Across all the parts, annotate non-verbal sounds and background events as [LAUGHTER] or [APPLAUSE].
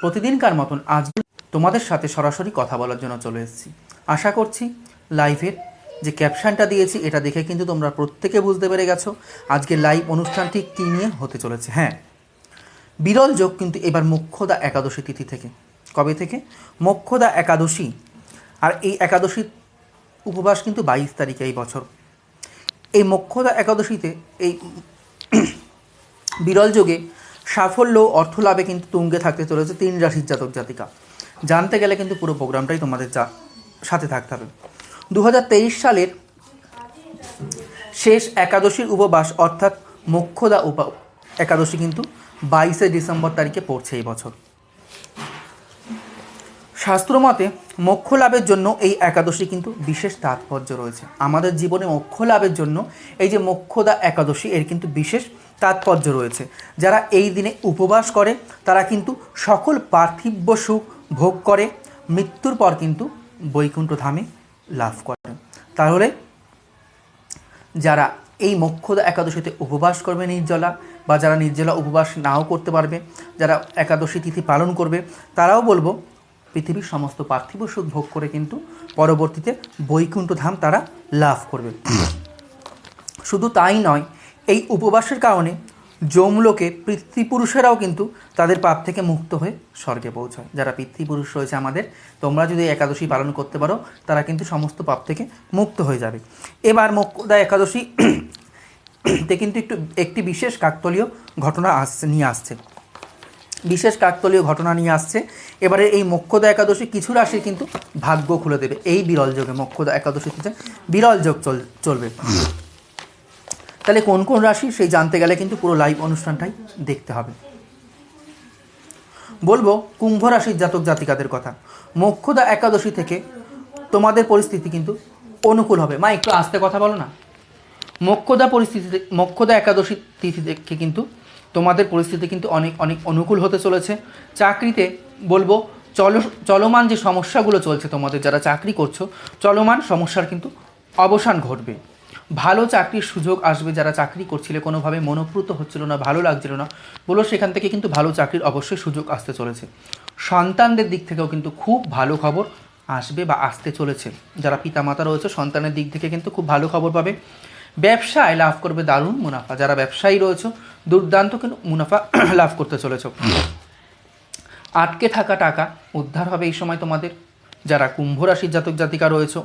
প্রতিদিনকার মতন আজ তোমাদের সাথে সরাসরি কথা বলার জন্য চলে এসেছি। আশা করছি লাইভের যে ক্যাপশনটা দিয়েছি, এটা দেখে কিন্তু তোমরা প্রত্যেকে বুঝতে পেরে গেছো আজকে লাইভ অনুষ্ঠানটি কী নিয়ে হতে চলেছে। হ্যাঁ বিরল যোগ কিন্তু এবার মুখ্যদা একাদশী তিথি থেকে। কবে থেকে? মোক্ষদা একাদশী। আর এই একাদশীর উপবাস কিন্তু বাইশ তারিখে এই বছর। এই মোক্ষদা একাদশীতে এই বিরল যোগে সাফল্য অর্থ লাভে কিন্তু তুঙ্গে থাকতে চলেছে তিন রাশির জাতক জাতিকা। জানতে গেলে কিন্তু পুরো প্রোগ্রামটাই তোমাদের সাথে থাকতে হবে। দু হাজার তেইশ সালের শেষ একাদশীর উপবাস অর্থাৎ মোক্ষদা উপা, একাদশী কিন্তু বাইশে ডিসেম্বর তারিখে পড়ছে এই বছর। শাস্ত্রমতে মোক্ষ লাভের জন্য এই একাদশী কিন্তু বিশেষ তাৎপর্য রয়েছে। আমাদের জীবনে মোক্ষ লাভের জন্য এই যে মোক্ষদা একাদশী, এর কিন্তু বিশেষ তাৎপর্য রয়েছে। যারা এই দিনে উপবাস করে, তারা কিন্তু সকল পার্থিব্য সুখ ভোগ করে, মৃত্যুর পর কিন্তু বৈকুণ্ঠ ধামে লাভ করে। তাহলে যারা এই মোক্ষদা একাদশীতে উপবাস করবে নির্জলা বা যারা নির্জলা উপবাস নাও করতে পারবে, যারা একাদশী তিথি পালন করবে, তারাও বলব পৃথিবীর সমস্ত পার্থিব সুখ ভোগ করে কিন্তু পরবর্তীতে বৈকুণ্ঠ ধাম তারা লাভ করবে। শুধু তাই নয় এই উপবাসের কারণে যমলোকে পিতৃপুরুষেরাও কিন্তু তাদের পাপ থেকে মুক্ত হয়ে স্বর্গে পৌঁছায়। যারা পিতৃপুরুষ রয়েছে আমাদের, তোমরা যদি একাদশী পালন করতে পারো, তারা কিন্তু সমস্ত পাপ থেকে মুক্ত হয়ে যাবে। এবার মোক্ষদা একাদশী তে কিন্তু একটু, একটি বিশেষ কাকতলীয় ঘটনা আসছে, নিয়ে আসছে। বিশেষ কাকতলীয় ঘটনা নিয়ে আসছে। এবারে এই মোক্ষদা একাদশী কিছু রাশি কিন্তু ভাগ্য খুলে দেবে। এই বিরল যোগে মোক্ষদা একাদশীতে বিরল যোগ চল, চলবে। তাহলে কোন কোন রাশি সেই জানতে গেলে কিন্তু পুরো লাইভ অনুষ্ঠানটাই দেখতে হবে। বলব, কুম্ভ রাশির জাতক জাতিকাদের কথা। মোক্ষদা একাদশী থেকে তোমাদের পরিস্থিতি কিন্তু অনুকূল হবে। মা, একটু আস্তে কথা বলো না। মোক্ষদা পরিস্থিতিতে মোক্ষদা একাদশী তিথি থেকে কিন্তু তোমাদের পরিস্থিতি কিন্তু অনেক অনেক অনুকূল হতে চলেছে। চাকরিতে বলব, চল, চলমান যে সমস্যাগুলো চলছে তোমাদের, যারা চাকরি করছ, চলমান সমস্যার কিন্তু অবসান ঘটবে। ভালো চাকরির সুযোগ আসবে যারা চাকরি করছিলে, কোনোভাবে মনোপ্রুত হচ্ছিল না, ভালো লাগছিল না, বলো সেখান থেকে কিন্তু ভালো চাকরির অবশ্যই সুযোগ আসতে চলেছে। সন্তানদের দিক থেকেও কিন্তু খুব ভালো খবর আসবে বা আসতে চলেছে। যারা পিতামাতা রয়েছে, সন্তানের দিক থেকে কিন্তু খুব ভালো খবর পাবে। ব্যবসায় লাভ করবে দারুণ মুনাফা। যারা ব্যবসায়ী রয়েছে, দুর্দান্ত কিন্তু মুনাফা [CLEARS THROAT] লাভ করতে চলেছ। আটকে থাকা টাকা উদ্ধার হবে এই সময় তোমাদের। যারা কুম্ভ রাশির জাতক জাতিকা রয়েছে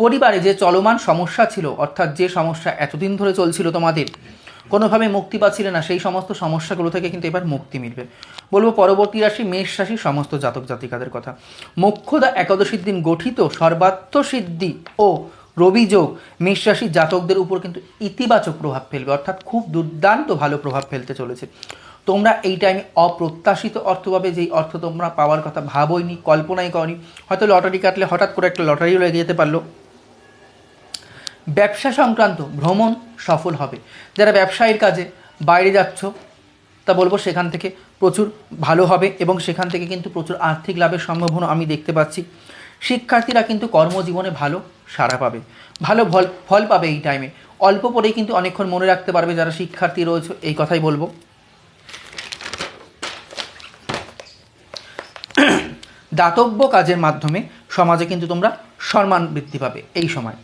পরিবারে যে চলমান সমস্যা ছিল, অর্থাৎ যে সমস্যা এতদিন ধরে চলছিল তোমাদের, কোনোভাবে মুক্তি পাচ্ছিলে না, সেই সমস্ত সমস্যাগুলো থেকে কিন্তু এবার মুক্তি মিলবে। বলব পরবর্তী রাশি, মেষ রাশির সমস্ত জাতক জাতিকাদের কথা। মোক্ষদা একাদশীর দিন গঠিত সর্বাত্ম সিদ্ধি ও রবিযোগ মেষ রাশির জাতকদের উপর কিন্তু ইতিবাচক প্রভাব ফেলবে, অর্থাৎ খুব দুর্দান্ত ভালো প্রভাব ফেলতে চলেছে। তোমরা এই টাইমে অপ্রত্যাশিত অর্থ পাবে, যেই অর্থ তোমরা পাওয়ার কথা ভাবোইনি, কল্পনাই করনি। হয়তো লটারি কাটলে হঠাৎ করে একটা লটারিও লেগে যেতে পারল। ব্যবসা সংক্রান্ত ভ্রমণ সফল হবে। যারা ব্যবসায়ীর কাজে বাইরে যাচ্ছ, তা বলব সেখান থেকে প্রচুর ভালো হবে এবং সেখান থেকে কিন্তু প্রচুর আর্থিক লাভের সম্ভাবনা আমি দেখতে পাচ্ছি। শিক্ষার্থীরা কিন্তু কর্মজীবনে ভালো সাড়া পাবে, ভালো ফল ফল পাবে এই টাইমে অল্প পরেই কিন্তু অনেকক্ষণ মনে রাখতে পারবে যারা শিক্ষার্থী রয়েছে, এই কথাই বলব। দাতব্য কাজের মাধ্যমে সমাজে কিন্তু তোমরা সম্মান বৃদ্ধি পাবে এই সময়।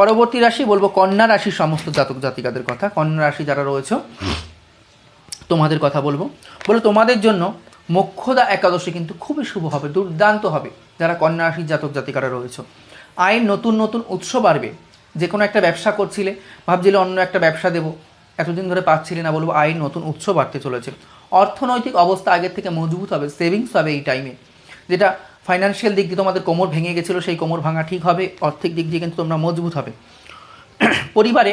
পরবর্তী রাশি বলব কন্যা রাশির সমস্ত জাতক জাতিকাদের কথা। কন্যা রাশি যারা রয়েছে, তোমাদের কথা বলব। বলে তোমাদের জন্য মোক্ষদা একাদশী কিন্তু খুবই শুভ হবে, দুর্দান্ত হবে যারা কন্যা রাশির জাতক জাতিকারা রয়েছে। আয়ের নতুন নতুন উৎস বাড়বে। যে কোনো একটা ব্যবসা করছিলে, ভাবছিলে অন্য একটা ব্যবসা দেবো, এতদিন ধরে পাচ্ছিলে না বলব আয়ের নতুন উৎস বাড়তে চলেছে। অর্থনৈতিক অবস্থা আগের থেকে মজবুত হবে, সেভিংস হবে এই টাইমে যেটা ফাইন্যান্সিয়াল দিক দিয়ে তোমাদের কোমর ভেঙে গেছিল, সেই কোমর ভাঙা ঠিক হবে, আর্থিক দিক দিয়ে কিন্তু তোমরা মজবুত হবে। পরিবারে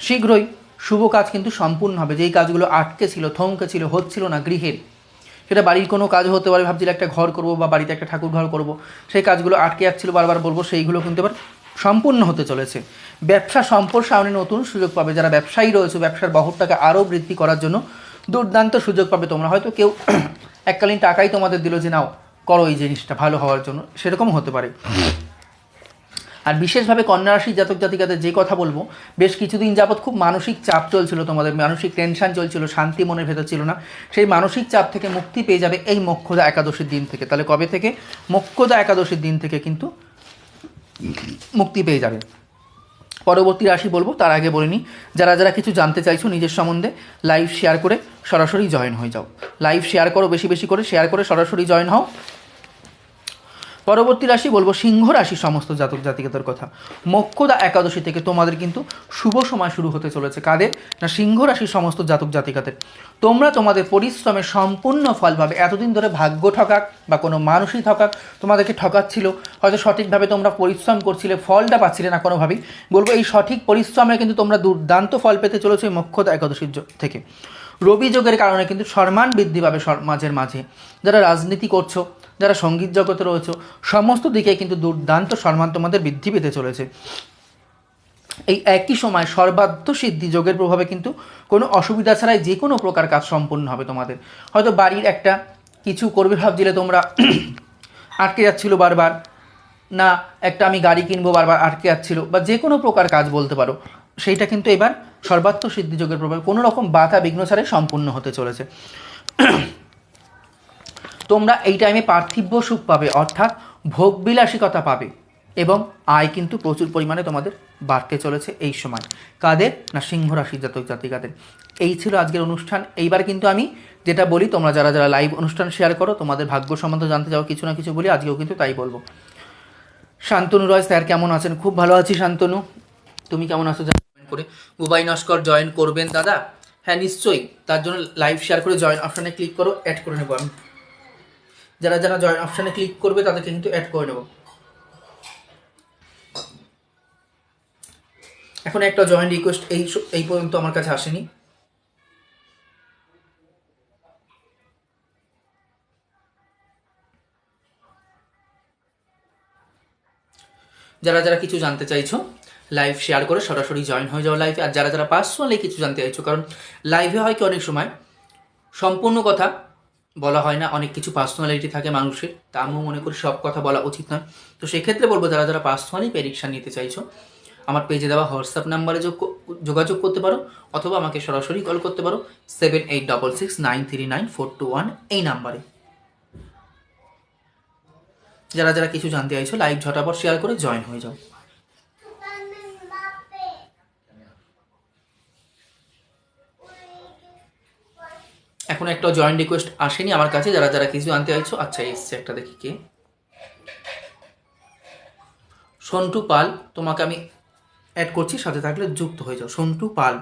শীঘ্রই শুভ কাজ কিন্তু সম্পূর্ণ হবে। যেই কাজগুলো আটকে ছিল, থমকে ছিল, হচ্ছিল না গৃহের সেটা বাড়ির কোনো কাজ হতে পারে, ভাবছিল একটা ঘর করব বা বাড়িতে একটা ঠাকুর ঘর করব, সেই কাজগুলো আটকে যাচ্ছিল, বারবার বলব সেইগুলো কিন্তু এবার সম্পূর্ণ হতে চলেছে। ব্যবসা সম্প্রসারণে নতুন সুযোগ পাবে। যারা ব্যবসায়ী রয়েছে, ব্যবসার বহরটাকে আরও বৃদ্ধি করার জন্য দুর্দান্ত সুযোগ পাবে। তোমরা হয়তো কেউ [CLEARS THROAT] এককালীন টাকাই তোমাদের দিল যে, নাও করো এই জিনিসটা ভালো হওয়ার জন্য। সেরকম হতে পারে। আর বিশেষভাবে কন্যা রাশি জাতক জাতিকাদের যে কথা বলব, বেশ কিছুদিন যাবৎ খুব মানসিক চাপ চলছিল তোমাদের, মানসিক টেনশন চলছিল, শান্তি মনের ভেতর ছিল না। সেই মানসিক চাপ থেকে মুক্তি পেয়ে যাবে এই মক্ষদা একাদশীর দিন থেকে। তাহলে কবে থেকে? মক্ষদা একাদশীর দিন থেকে কিন্তু মুক্তি পেয়ে যাবে। পরবর্তী রাশি বলব, তার আগে বলে নিই, যারা যারা কিছু জানতে চাইছো নিজের সম্বন্ধে লাইভ শেয়ার করে সরাসরি জয়েন হয়ে যাও। লাইভ শেয়ার করো, বেশি বেশি করে শেয়ার করে সরাসরি জয়েন হও। পরবর্তী রাশি বলব সিংহ রাশি সমস্ত জাতক জাতিকাদের কথা। মক্ষদা একাদশী থেকে তোমাদের কিন্তু শুভ সময় শুরু হতে চলেছে। কাদের? না, সিংহ রাশির সমস্ত জাতক জাতিকাদের। তোমরা তোমাদের পরিশ্রমের সম্পূর্ণ ফল পাবে এতদিন ধরে ভাগ্য ঠকাক বা কোনো মানুষই ঠকাক, তোমাদেরকে ঠকাচ্ছিল, হয়তো সঠিকভাবে তোমরা পরিশ্রম করছিলে, ফলটা পাচ্ছিলে না কোনোভাবেই। বলব এই সঠিক পরিশ্রমে কিন্তু তোমরা দুর্দান্ত ফল পেতে চলেছো এই মক্ষদা একাদশীর থেকে। রবি যোগের কারণে কিন্তু সম্মান বৃদ্ধি পাবে সমাজের মাঝে। যারা রাজনীতি করছ যারা সংগীত জগতে রয়েছে, সমস্ত দিকে কিন্তু দুর্দান্ত সম্মান তোমাদের বৃদ্ধি পেতে চলেছে। এই একই সময় সর্বাধ্য সিদ্ধি যোগের প্রভাবে কিন্তু কোনো অসুবিধা ছাড়াই যে কোনো প্রকার কাজ সম্পূর্ণ হবে তোমাদের। হয়তো বাড়ির একটা কিছু করবে ভাবছিলে তোমরা, [CLEARS THROAT] আটকে যাচ্ছিল বারবার, না, একটা আমি গাড়ি কিনবো বারবার আটকে যাচ্ছিল, বা যে কোনো প্রকার কাজ বলতে পারো, সেইটা কিন্তু এবার সর্বাত্ম সিদ্ধি যোগের প্রভাবে কোনো রকম বাধা বিঘ্ন ছাড়াই সম্পূর্ণ হতে চলেছে। [CLEARS THROAT] তোমরা এই টাইমে পার্থিব্য সুখ পাবে, অর্থাৎ ভোগবিলাসিকতা পাবে। এবং আয় কিন্তু প্রচুর পরিমাণে তোমাদের বাড়তে চলেছে এই সময়। কাদের? না সিংহ রাশির জাতক জাতিকাদের। এই ছিল আজকের অনুষ্ঠান। এইবার কিন্তু আমি যেটা বলি, তোমরা যারা যারা লাইভ অনুষ্ঠান শেয়ার করো, তোমাদের ভাগ্য সম্বন্ধে জানতে চাও, কিছু না কিছু বলি, আজকেও কিন্তু তাই বলব। শান্তনু রয় স্যার, কেমন আছেন? খুব ভালো আছি, শান্তনু। তুমি কেমন আছো? জয়েন করে। বুবাই নস্কর জয়েন করবেন, দাদা? হ্যাঁ নিশ্চয়ই। তার জন্য লাইভ শেয়ার করে জয়েন অপশানে ক্লিক করো অ্যাড করে নেব আমি। যারা যারা জয়েন অপশানে ক্লিক করবে তাদেরকে কিন্তু অ্যাড করে নেব। এখন একটা জয়েন রিকোয়েস্ট এই এই পর্যন্ত আমার কাছে আসেনি। যারা যারা কিছু জানতে চাইছো লাইভ শেয়ার করে সরাসরি জয়েন হয়ে যাও লাইভে আর যারা যারা পার্সোনালি কিছু জানতে চাইছো, কারণ লাইভে হয় কি অনেক সময়, সম্পূর্ণ কথা বলা হয় না, অনেক কিছু পার্সোনালিটি থাকে মানুষের, তা আমিও মনে করি সব কথা বলা উচিত নয়। তো সেক্ষেত্রে বলব, যারা যারা পার্সোনালি প্রেডিকশান নিতে চাইছো, আমার পেজে দেওয়া হোয়াটসঅ্যাপ নাম্বারে যোগ যোগাযোগ করতে পারো, অথবা আমাকে সরাসরি কল করতে পারো seven eight double six nine three nine four two one এই নাম্বারে যারা যারা কিছু জানতে চাইছো লাইভ ঝটাপট শেয়ার করে জয়েন হয়ে যাও। এখন একটা জয়েন্ট রিকোয়েস্ট আসেনি আমার কাছে, যারা যারা কিছু আনতে চাইছো আচ্ছা এসছে একটা দেখি কে। সন্টু পাল, তোমাকে আমি অ্যাড করছি, সাথে থাকলে যুক্ত হয়ে যাও। সন্টু পাল।